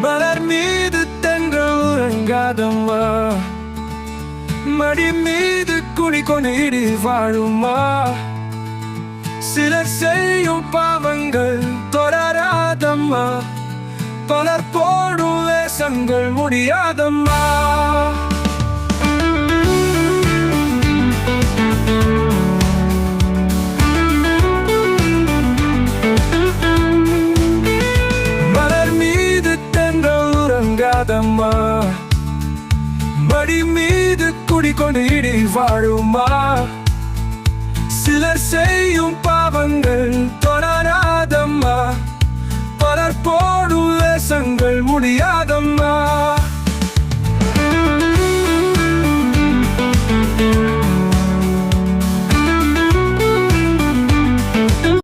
மலர் மீது தங்கள் உறங்காதம்மா மடி மீது குடி கொண்டு வாழுமா சிலர் செய்யும் பாவங்கள் தொடராதம்மா பலர் போடும் வேஷங்கள் முடியாதம்மா வாழுமா? மடி மீது குடிக்கொண்டு இடி வாழுமா? சிலர் செய்யும் பாவங்கள் தொடராதம்மா பலர் போடும் வேசங்கள் முடியாதம்மா.